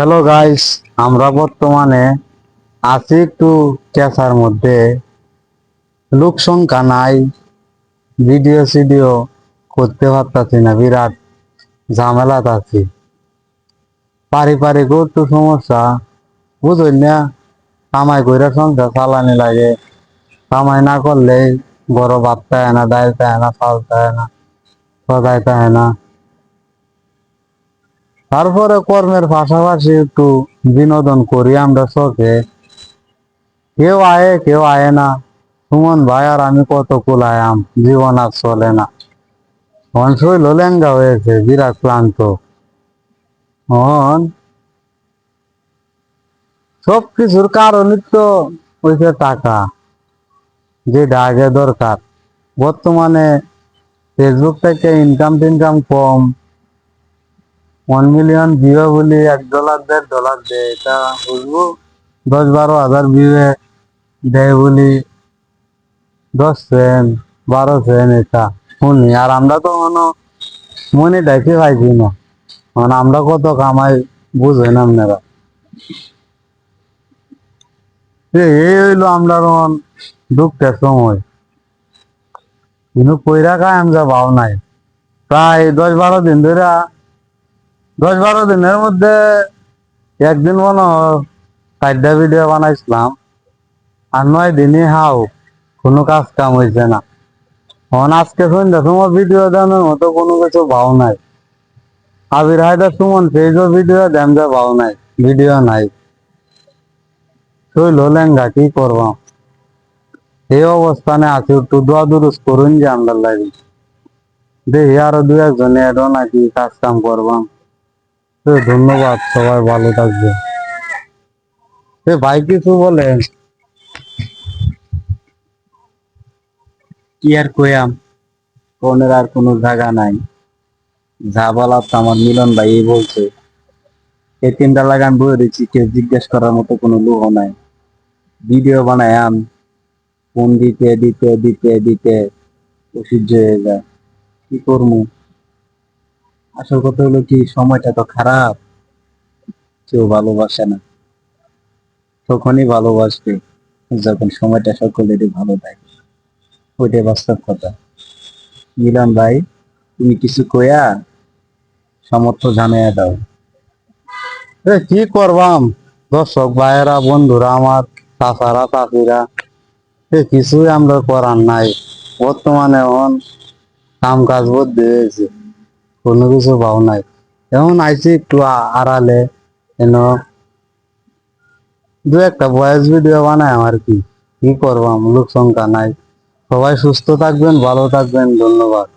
Hello guys আমরা বর্তমানে আছি একটু ক্যাসার মধ্যে। লোক সংখ্যা নাই। ভিডিও সিডিও করতে পারতাছি না, বিরাট ঝামেলাত আছি। পারিবারিক একটু সমস্যা, বুঝলেন না? কামাই কইরা সংসার চালানি লাগে। কামাই না করলে বড় ভাত পায় না ডাল পায় না চাল পায় না সদায় পায় না। তারপরে কর্মের পাশাপাশি একটু বিনোদন করি আমরা শখে কেউ আয়ে কেউ আয়ে না। সুমন ভাই আর আমি কত কুলায়াম, জীবন আর চলে না। মন শৈল লেঙ্গা হয়েছে, বিরাট ক্লান্ত। মন সব কিছুর কারণই তো হয়েছে টাকা, যেটা আগে দরকার। বর্তমানে ফেসবুক থেকে ইনকাম টিনকাম কম। ওয়ান মিলিয়ন ভিউ বলি এক ডলার দেড় ডলার দেয়, এটা বুঝব? দশ বারো হাজার ভিউ দেয় বলি দশ সেন্ট বারো সেন্ট এটা। শুনি, আর আমরা তো মনে মনে দেখে পাইছি না। মানে আমরা কত কামাই, বুঝেন আপনারা। এ এই হইল আমরা তখন দুঃখের সময়। কিন্তু কইরা কায়াম যা ভাও নাই প্রায় দশ বারো দিন ধরে দশ বারো দিনের মধ্যে একদিন মনে চারটা ভিডিও বানাইছিলাম। আর নয় দিনই হাও, কোনো কাজ কাম হয়েছে না। এখন আজকে সন্ধ্যা সময় ভিডিও দেওয়ার মতো কোনো কিছু ভাও নাই। আবির হায়দার সুমন পেজও ভিডিও দেন যে ভাও নাই ভিডিও নাই। শৈল লেঙ্গা কি করবাম এই অবস্থানে আছে, একটু দোয়া দুরুস করুন যে আমরা লাগে। দেখি আরও দু একজনে এডো নাকি কাজ কাম করবাম। তো ধন্যবাদ, সবাই ভালো থাকবে। এ ভাই কিছু বলেন কি আর কয়াম ফোনের আর কোনো জায়গা নাই। যা বলার তো আমার মিলন ভাই বলছে। এই তিনটা লাগান বয়ে দিচ্ছি, কেউ জিজ্ঞেস করার মতো কোনো লোক নাই। ভিডিও বানায়াম ফোন দিতে দিতে দিতে দিতে অসহ্য হয়ে যায়। কি করব? আসল কথা হলো কি, সময়টা তো খারাপ। কেউ ভালোবাসে না। তখনই ভালোবাসবে যখন সময়টা সকলেরই ভালো থাকে। ওইটাই বাস্তব কথা। মিলন ভাই, তুমি কিছু কয়া সমর্থ জানিয়ে দাও। কি করবাম? দর্শক, ভাইয়েরা, বন্ধুরা, আমার চাচিরা এ, কিছুই আমরা করার নাই। বর্তমানে এখন কাম কাজ বদলে হয়েছে কোনো কিছু পাও নাই। এখন আইছি একটু আড়ালে এন দু একটা ভয়েস ভিডিও বানাই আমার কি? কি করবাম লোক সংখ্যা নাই। সবাই সুস্থ থাকবেন, ভালো থাকবেন, ধন্যবাদ।